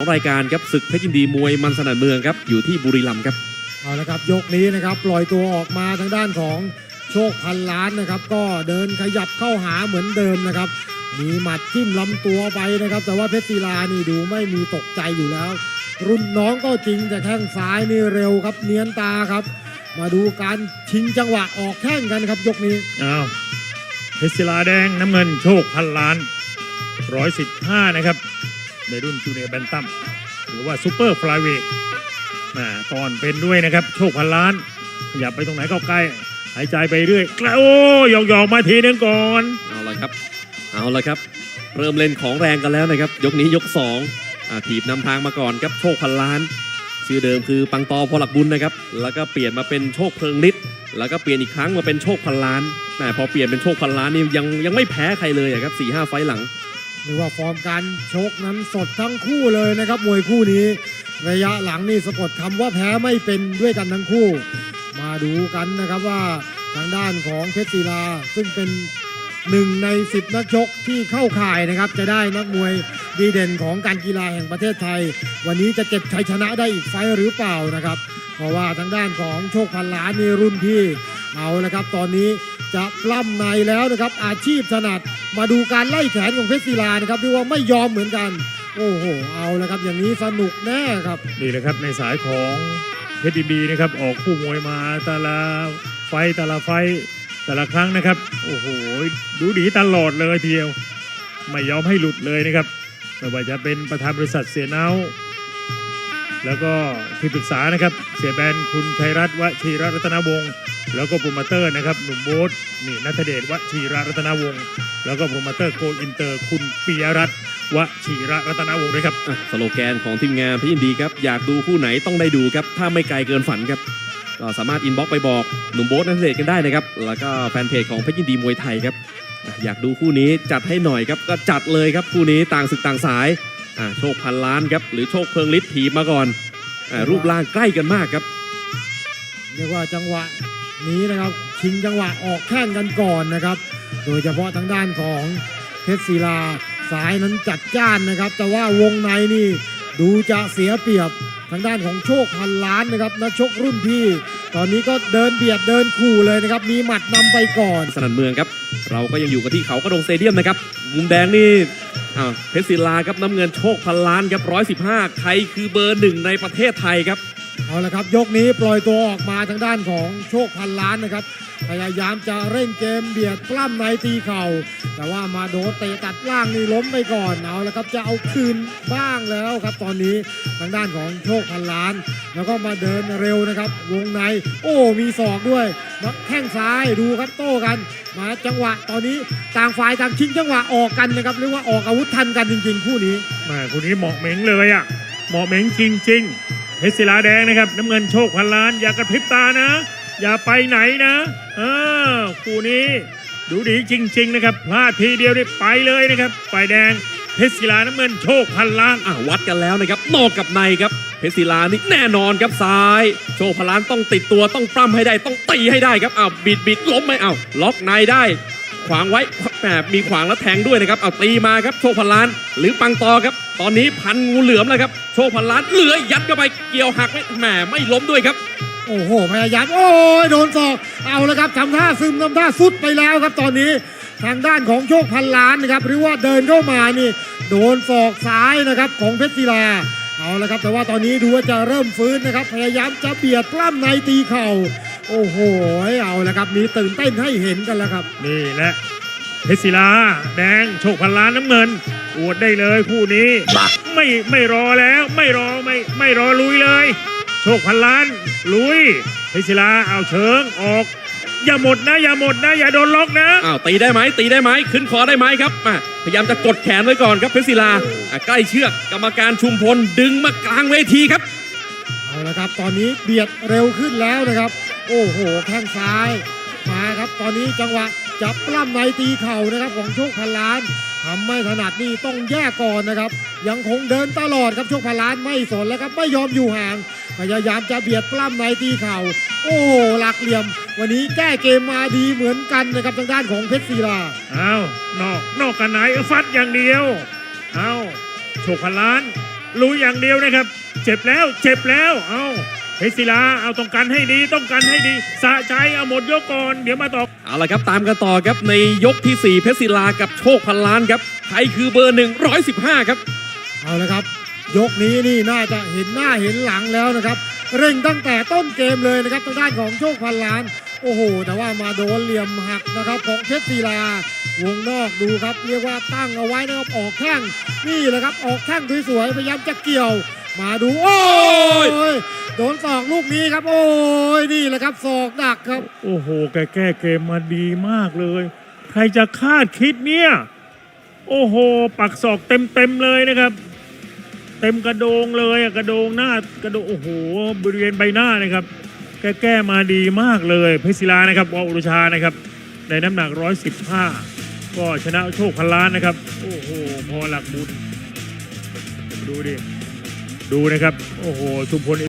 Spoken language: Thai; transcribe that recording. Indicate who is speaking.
Speaker 1: ของรายการครับศึกเพชรยินดีมวยมันสนันเมืองครับอยู่ที่บุรีรัมย์ครับ
Speaker 2: เอาละครับยกนี้นะครับปล่อยตัวออกมาทางด้านของโชคพันล้านนะครับ ก็เดินขยับเข้าหาเหมือนเดิมนะครับ มีหมัดจิ้มลำตัวไปนะครับ แต่ว่าเพชรศิลานี่ดูไม่มีตกใจอยู่แล้ว รุ่นน้องก็จริงแต่แข้งซ้ายนี่เร็วครับเนียนตาครับ มาดูการชิงจังหวะออกแข้งกันครับยกนี้
Speaker 3: อ้าวเพชรศิลาแดงน้ำเงินโชคพันล้านร้อยสิบห้านะครับ ในรุ่นจูเนียร์แบนตัมหรือว่าซูเปอร์ฟลายเวทตอนเป็นด้วยนะครับ โชคพันล้านขยับไปตรงไหนก็ใกล้ หายใจไปเรื่อยกล้โอ้ยอกหยอกๆมาทีนึงก่อน
Speaker 1: เอาละครับ เอาละครับ เริ่มเล่นของแรงกันแล้วนะครับ ยกนี้ยก2อ่าถีบนำทางมาก่อนครับโชคพันล้าน ชื่อเดิมคือปังตอพอหลักบุญนะครับ แล้วก็เปลี่ยนมาเป็นโชคเพลิงฤทธิ์แล้วก็เปลี่ยนอีกครั้งมาเป็นโชคพันล้านแต่พอเปลี่ยนเป็นโชคพันล้านนี่ยังยังไม่แพ้ใครเลยอะครับสี่ห้าไฟหลัง
Speaker 2: รือว่าฟอร์มการชกนั้นสดทั้งคู่เลยนะครับมวยคู่นี้ ระยะหลังนี่สะกดคำว่าแพ้ไม่เป็นด้วยกันทั้งคู่ มาดูกันนะครับว่าทางด้านของเพชรศิลาซึ่งเป็นหนึ่งใน 10 นักชกที่เข้าข่ายนะครับ จะได้นักมวยดีเด่นของการกีฬาแห่งประเทศไทย วันนี้จะเก็บชัยชนะได้อีกไฟหรือเปล่านะครับ เพราะว่าทางด้านของโชคพันล้านนี่รุ่นพี่เอาละครับ ตอนนี้ จะปล้ำในแล้วนะครับ อาชีพถนัดมาดูการไล่แขนของเพชรศิลานะครับที่ว่าไม่ยอมเหมือนกัน โอ้โหเอาละครับ อย่างนี้สนุกแน่ครับ
Speaker 3: นี่แหละครับในสายของเพชรยินดีนะครับออกคู่มวยมาแต่ละไฟแต่ละไฟแต่ละครั้งนะครับ โอ้โหดูดีตลอดเลยทีเดียวไม่ยอมให้หลุดเลยนะครับไม่ว่าจะเป็นประธานบริษัทเสียเนาแล้วก็ที่ปรึกษานะครับ เสียแบนคุณชัยรัตน์วชีรรัตนวงศ์ แล้วก็โปรโมเตอร์นะครับหนุ่มโบ๊ทนี่นัทเดชวชีรรัตนวงศ์แล้วก็โปรโมเตอร์โกอินเตอร์คุณปิยรัตน์วชีรรัตนวงศ์ด้วยครับ
Speaker 1: อะสโลแกนของทีมงานเพชรยินดีครับ อยากดูคู่ไหนต้องได้ดูครับ ถ้าไม่ไกลเกินฝันครับ ก็สามารถอินบ็อกไปบอกหนุ่มโบ๊ทนัทเดชกันได้นะครับ แล้วก็แฟนเพจของเพชรยินดีมวยไทยครับอะอยากดูคู่นี้จัดให้หน่อยครับ ก็จัดเลยครับคู่นี้ต่างศึกต่างสายอะโชคพันล้านครับ หรือโชคเพลิงฤทธิ์ถีบมาก่อนอะรูปร่างใกล้กันมากครับ
Speaker 2: เรียกว่าจังหวะ นี้นะครับชิงจังหวะออกแข้งกันก่อนนะครับ โดยเฉพาะทางด้านของเพชรศิลาสายนั้นจัดจ้านนะครับ แต่ว่าวงในนี่ดูจะเสียเปรียบทางด้านของโชคพันล้านนะครับนักชกรุ่นพี่ ตอนนี้ก็เดินเบียดเดินขู่เลยนะครับ มีหมัดนำไปก่อน
Speaker 1: สนันเมืองครับ เราก็ยังอยู่กันที่เขากระดงสเตเดียมนะครับ มุมแดงนี่เพชรศิลาครับน้ำเงินโชคพันล้านครับ115ใครคือเบอร์หนึ่งในประเทศไทยครับ
Speaker 2: เอาละครับ ยกนี้ปล่อยตัวออกมาทางด้านของโชคพันล้านนะครับ พยายามจะเร่งเกมเบียดปล้ำในตีเข่า แต่ว่ามาโดนเตะตัดล่างนี่ล้มไปก่อนเอาละครับจะเอาคืนบ้างแล้วครับ ตอนนี้ทางด้านของโชคพันล้าน แล้วก็มาเดินเร็วนะครับ วงใน โอ้มีศอกด้วยนักแข้งซ้ายดูครับโต้กัน มาจังหวะตอนนี้ต่างฝ่ายต่างชิงจังหวะออกกันนะครับเรียกว่าออกอาวุธทันกันจริง ๆ คู่นี้
Speaker 3: แมาคู่นี้เหมาะเหม็งเลยอะเหมาะเหม็งจริง ๆ เพชรศิลาแดงนะครับน้ำเงินโชคพันล้าน อย่ากระพริบตานะ อย่าไปไหนนะเออคู่นี้ดูดีจริง ๆ นะครับพลาดทีเดียวได้ไปเลยนะครับฝ่ายแดงเพชรศิลาน้ำเงินโชคพันล้าน
Speaker 1: อะวัดกันแล้วนะครับนอกกับในครับเพชรศิลานี่แน่นอนครับซ้าย โชคพันล้านต้องติดตัวต้องปล้ำให้ได้ต้องตีให้ได้ครับอ้าวบิดบิดล้มไหมอ้าวล็อกในได้ ขวางไว้แหมมีขวางแล้วแทงด้วยนะครับ เอาตีมาครับโชคพันล้าน หรือปังตอครับ ตอนนี้พันงูเหลือมแล้วครับ โชคพันล้านเหลือยัดเข้าไปเกี่ยวหักไม่แหมไม่ล้มด้วยครับ
Speaker 2: โอ้โหพยายามโอ้ยโดนศอกเอาแล้วครับทำท่าซึมทำท่าสุดไปแล้วครับ ตอนนี้ทางด้านของโชคพันล้านนะครับหรือว่าเดินเข้ามานี่โดนศอกซ้ายนะครับของเพชรศิลาเอาละครับแต่ว่าตอนนี้ดูว่าจะเริ่มฟื้นนะครับพยายามจะเบียดปล้ำในตีเข่า โอ้โห เอาละครับ มีตื่นเต้นให้เห็นกันแล้วครับ
Speaker 3: นี่แหละเพชรศิลาแดงโชคพันล้านน้ำเงิน อวดได้เลยคู่นี้ ไม่ไม่รอแล้วไม่รอไม่ไม่รอลุยเลย โชคพันล้านลุยเพชรศิลาเอาเชิงออก อย่าหมดนะ อย่าหมดนะ อย่าโดนล็อกนะ
Speaker 1: อ้าวตีได้ไหมตีได้ไหมขึ้นคอได้ไหมครับอะพยายามจะกดแขนไว้ก่อนครับเพชรศิลาอะใกล้เชือกกรรมการชุมพลดึงมากลางเวทีครับ
Speaker 2: เอาละครับ ตอนนี้เบียดเร็วขึ้นแล้วนะครับ โอ้โห แข้งซ้ายมาครับ ตอนนี้จังหวะจับปล้ำในตีเข่านะครับของโชคพันล้านทำไม่ถนัดนี่ต้องแยกก่อนนะครับ ยังคงเดินตลอดครับโชคพันล้านไม่สนแล้วครับไม่ยอมอยู่ห่าง พยายามจะเบียดปล้ำในตีเข่า โอ้โหหลักเหลี่ยม วันนี้แก้เกมมาดีเหมือนกันนะครับทางด้านของเพชรศิลา
Speaker 3: เอานอกนอกกันไหนฟัดอย่างเดียวเอาโชคพันล้าน รู้อย่างเดียวนะครับ เจ็บแล้วเจ็บแล้วเอา เพชรศิลาเอาต้องกันให้ดีต้องกันให้ดีสะใจเอาหมดยกก่อนเดี๋ยวมาต่อ
Speaker 1: เอาละครับตามกันต่อครับในยกที่ 4 เพชรศิลากับโชคพันล้านครับใครคือเบอร์หนึ่งร้อยสิบห้าครับ
Speaker 2: เอาละครับ ยกนี้นี่น่าจะเห็นหน้าเห็นหลังแล้วนะครับ เร่งตั้งแต่ต้นเกมเลยนะครับทางด้านของโชคพันล้าน โอ้โห แต่ว่ามาโดนเหลี่ยมหักนะครับของเพชรศิลาวงนอกดูครับ เรียกว่าตั้งเอาไว้นะครับออกแข้งนี่แหละครับออกแข้งสวยๆพยายามจะเกี่ยว มาดูโอ้ยโดนศอกลูกนี้ครับ โอ้ยนี่แหละครับศอกดักครับ
Speaker 3: โอ้โหแกแก้เกมมาดีมากเลย ใครจะคาดคิดเนี่ยโอ้โห ปักศอกเต็มเต็มเลยนะครับ เต็มกระโดงเลยกระโดงหน้ากระโดงโอ้โหบริเวณใบหน้านะครับ แกแก้มาดีมากเลยเพชรศิลานะครับวออุรุชานะครับในน้ำหนัก 115 ก็ชนะโชคพันล้านนะครับ โอ้โห พอหลักบุญ ดูดิ ดูนะครับ โอ้โหชุมพล